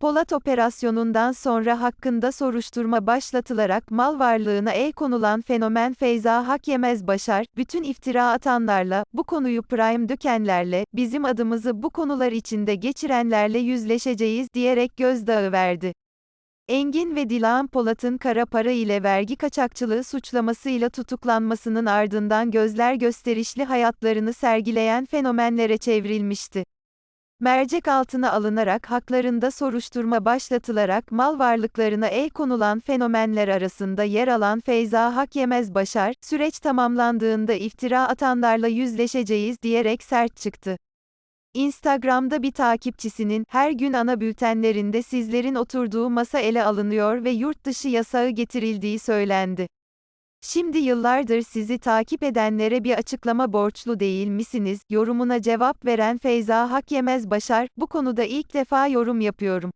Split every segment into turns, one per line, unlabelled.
Polat operasyonundan sonra hakkında soruşturma başlatılarak mal varlığına el konulan fenomen Feyza Hakyemez Başar, bütün iftira atanlarla, bu konuyu prime dökenlerle, bizim adımızı bu konular içinde geçirenlerle yüzleşeceğiz diyerek gözdağı verdi. Engin ve Dilan Polat'ın kara para ile vergi kaçakçılığı suçlamasıyla tutuklanmasının ardından gözler gösterişli hayatlarını sergileyen fenomenlere çevrilmişti. Mercek altına alınarak haklarında soruşturma başlatılarak mal varlıklarına el konulan fenomenler arasında yer alan Feyza Hakyemez Başar, süreç tamamlandığında iftira atanlarla yüzleşeceğiz diyerek sert çıktı. Instagram'da bir takipçisinin, her gün ana bültenlerinde sizlerin oturduğu masa ele alınıyor ve yurt dışı yasağı getirildiği söylendi. Şimdi yıllardır sizi takip edenlere bir açıklama borçlu değil misiniz? Yorumuna cevap veren Feyza Hakyemez Başar, bu konuda ilk defa yorum yapıyorum.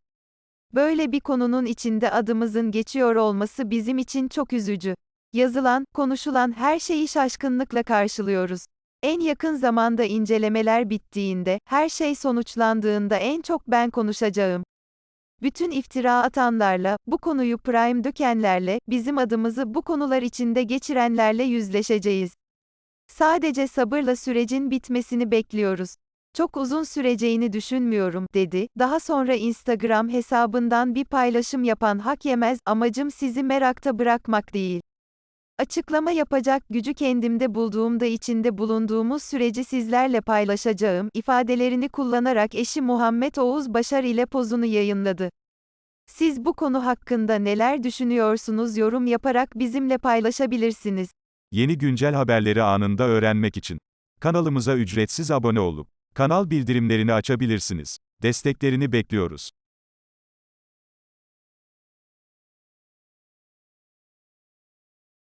Böyle bir konunun içinde adımızın geçiyor olması bizim için çok üzücü. Yazılan, konuşulan her şeyi şaşkınlıkla karşılıyoruz. En yakın zamanda incelemeler bittiğinde, her şey sonuçlandığında en çok ben konuşacağım. Bütün iftira atanlarla, bu konuyu prime dökenlerle, bizim adımızı bu konular içinde geçirenlerle yüzleşeceğiz. Sadece sabırla sürecin bitmesini bekliyoruz. Çok uzun süreceğini düşünmüyorum, dedi. Daha sonra Instagram hesabından bir paylaşım yapan Hak Yemez, amacım sizi merakta bırakmak değil. Açıklama yapacak gücü kendimde bulduğumda içinde bulunduğumuz süreci sizlerle paylaşacağım ifadelerini kullanarak eşi Muhammed Oğuz Başar ile pozunu yayınladı. Siz bu konu hakkında neler düşünüyorsunuz yorum yaparak bizimle paylaşabilirsiniz.
Yeni güncel haberleri anında öğrenmek için kanalımıza ücretsiz abone olup kanal bildirimlerini açabilirsiniz. Desteklerini bekliyoruz.